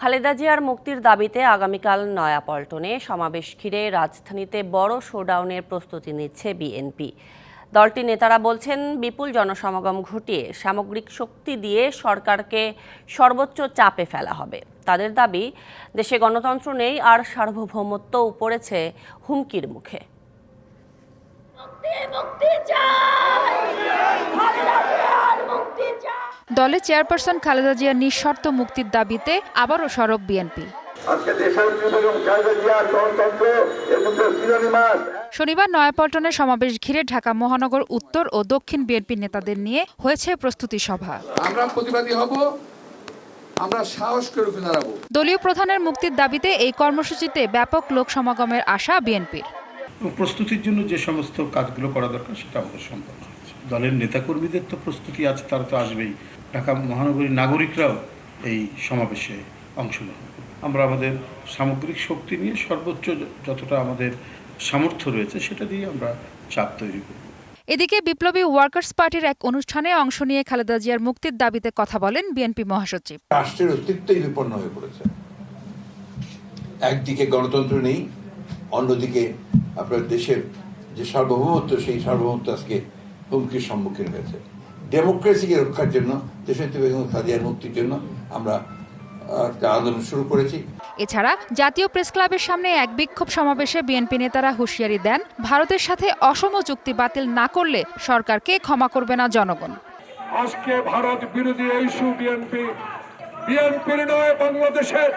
খালেদা জিয়ার মুক্তির দাবিতে আগামীকাল নয়াপল্টনে সমাবেশ ঘিরে রাজধানীতে বড় শোডাউনের প্রস্তুতি নিচ্ছে বিএনপি। দলটির নেতারা বলছেন, বিপুল জনসমাগম ঘটিয়ে সামগ্রিক শক্তি দিয়ে সরকারকে সর্বোচ্চ চাপে ফেলা হবে। তাদের দাবি, দেশে গণতন্ত্র নেই আর সার্বভৌমত্বও পড়েছে হুমকির মুখে। মুক্তি মুক্তি খালেদা জিয়ার মুক্তি দলের চেয়ারপারসন খালেদা জিয়ার নিঃশর্ত মুক্তির দাবিতে আবারও সরব বিএনপি। শনিবার নয়াপল্টনে সমাবেশ ঘিরে ঢাকা মহানগর উত্তর ও দক্ষিণ বিএনপি নেতাদের নিয়ে হয়েছে প্রস্তুতি সভা। আমরা প্রতিবাদী হব আমরা সাহস করে রুখে দাঁড়াবো। দলীয় প্রধানের মুক্তির দাবিতে এই কর্মসূচিতে ব্যাপক লোক সমাগমের আশা বিএনপির। প্রস্তুতির জন্য যে সমস্ত কাজগুলো করা দরকার সেটা আমাদের সম্পন্ন হয়েছে দলের নেতাকর্মীদের তো প্রস্তুতি আছে তারা তো আসবেই। ঢাকা মহানগরীর নাগরিকরাও এই সমাবেশে অংশগ্রহণ আমরা আমাদের সামগ্রিক শক্তি নিয়ে সর্বোচ্চ যতটা আমাদের সামর্থ্য রয়েছে সেটা দিয়ে আমরা চাপ তৈরি করব। এদিকে বিপ্লবী ওয়ার্কার্স পার্টির এক অনুষ্ঠানে অংশ নিয়ে খালেদা জিয়ার মুক্তির দাবিতে কথা বলেন বিএনপি মহাসচিব। রাষ্ট্রের অস্তিত্বই বিপন্ন হয়ে পড়েছে। একদিকে গণতন্ত্র নেই অন্যদিকে আপনার দেশের যে সার্বভৌমত্ব সেই সার্বভৌমত্ব আজকে হুমকির সম্মুখীন হয়েছে। ডেমোক্রেসিকে রক্ষার জন্য দেশের বেগম খাদিয়ার মুক্তির জন্য আমরা আন্দোলন শুরু করেছি। এছাড়া জাতীয় প্রেস ক্লাবের সামনে এক বিক্ষোভ সমাবেশে বিএনপি নেতারা হুঁশিয়ারি দেন ভারতের সাথে অসম চুক্তি বাতিল না করলে সরকারকে ক্ষমা করবে না জনগণ। আজকে ভারত বিরোধী এই ইস্যু বিএনপি বিএনপির নয় বাংলাদেশের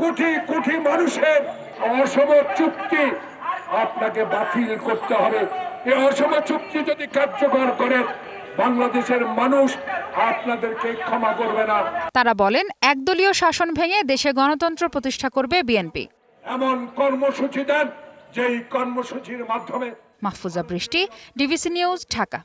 কোটি কোটি মানুষের অসম চুক্তি আপনাকে বাতিল করতে হবে। এই অসম চুক্তি যদি কার্যকর করে বাংলাদেশের মানুষ আপনাদেরকে ক্ষমা করবে না। তারা বলেন একদলীয় শাসন ভেঙে দেশে গণতন্ত্র প্রতিষ্ঠা করবে বিএনপি। এমন কর্মসূচি দেন যেই কর্মসূচির মাধ্যমে মাহফুজা বৃষ্টি ডিভিসি নিউজ ঢাকা।